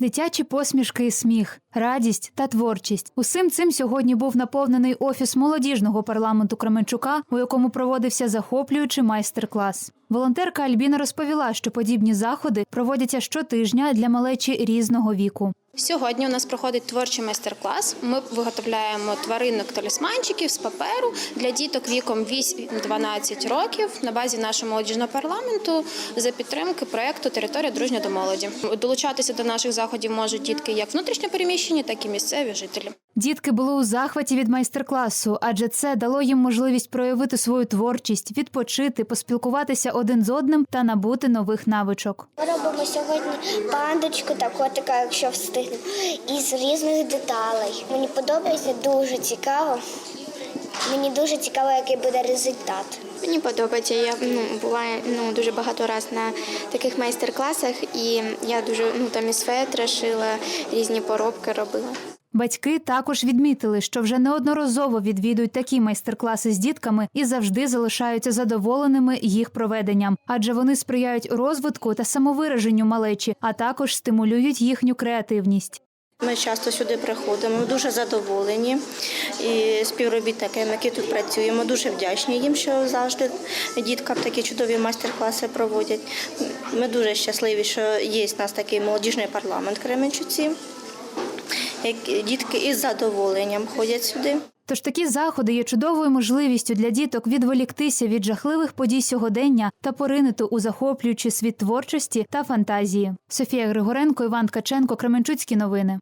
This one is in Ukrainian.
Дитячі посмішки і сміх, радість та творчість. Усім цим сьогодні був наповнений офіс молодіжного парламенту Кременчука, у якому проводився захоплюючий майстер-клас. Волонтерка Альбіна розповіла, що подібні заходи проводяться щотижня для малечі різного віку. Сьогодні у нас проходить творчий майстер-клас. Ми виготовляємо тваринок талісманчиків з паперу для діток віком 8-12 років на базі нашого молодіжного парламенту за підтримки проекту Територія дружня до молоді. Долучатися до наших заходів можуть дітки як внутрішньо переміщені, так і місцеві жителі. Дітки були у захваті від майстер-класу, адже це дало їм можливість проявити свою творчість, відпочити, поспілкуватися один з одним та набути нових навичок. Ми робимо сьогодні пандочку та котика, якщо встигнемо, із різних деталей. Мені подобається дуже цікаво. Мені дуже цікаво, який буде результат. Мені подобається. Я ну буває ну дуже багато разів на таких майстер-класах, і я дуже ну там фетра шила, різні поробки робила. Батьки також відмітили, що вже неодноразово відвідують такі майстер-класи з дітками і завжди залишаються задоволеними їх проведенням, адже вони сприяють розвитку та самовираженню малечі, а також стимулюють їхню креативність. Ми часто сюди приходимо, дуже задоволені і співробітниками, які тут працюємо, дуже вдячні їм, що завжди діткам такі чудові майстер-класи проводять. Ми дуже щасливі, що є в нас такий молодіжний парламент Кременчуці. Дітки із задоволенням ходять сюди. Тож такі заходи є чудовою можливістю для діток відволіктися від жахливих подій сьогодення та поринути у захоплюючий світ творчості та фантазії. Софія Григоренко, Іван Ткаченко, Кременчуцькі новини.